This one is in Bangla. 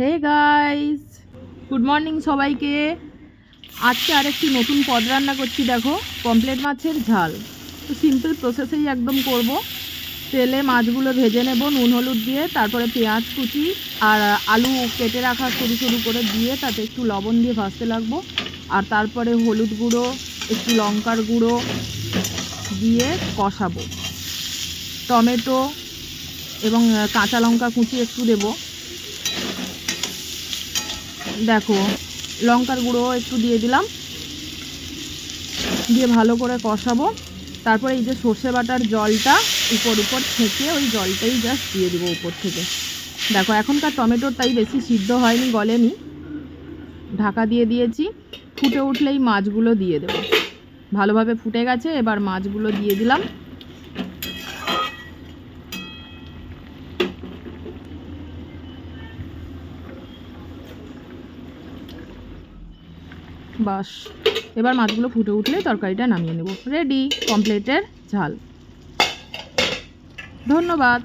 হে গাইস গুড মর্নিং সবাইকে। আজকে আরেকটি নতুন পদ রান্না করছি, দেখো পমপ্লেট মাছের ঝাল। তো সিম্পল প্রসেসেই একদম করব। তেলে মাছগুলো ভেজে নেব, নুন, হলুদ দিয়ে, তারপরে পেঁয়াজ কুচি আর আলু কেটে রাখা সরু সরু করে দিয়ে তাতে একটু লবণ দিয়ে ভাজতে লাগবো। আর তারপরে হলুদ গুঁড়ো, একটু লঙ্কার গুঁড়ো দিয়ে কষাবো। টমেটো এবং কাঁচা লঙ্কা কুচি একটু দেবো। দেখো, লঙ্কার গুঁড়ো একটু দিয়ে দিলাম। দিয়ে ভালো করে কষাবো। তারপরে এই যে সর্ষে বাটার জলটা উপর উপর ছেঁকে ওই জলটাই জাস্ট দিয়ে দেবো উপর থেকে। দেখো, এখনকার টমেটোর তাই বেশি সিদ্ধ হয়নি, গলেনি। ঢাকা দিয়ে দিয়েছি। ফুটে উঠলেই মাছগুলো দিয়ে দেবো। ভালোভাবে ফুটে গেছে, এবার মাছগুলো দিয়ে দিলাম। বাস। এবার মাছগুলো ফুটে উঠলে তরকারিটা নামিয়ে নেব। রেডি কমপ্লিটের ঝাল। ধন্যবাদ।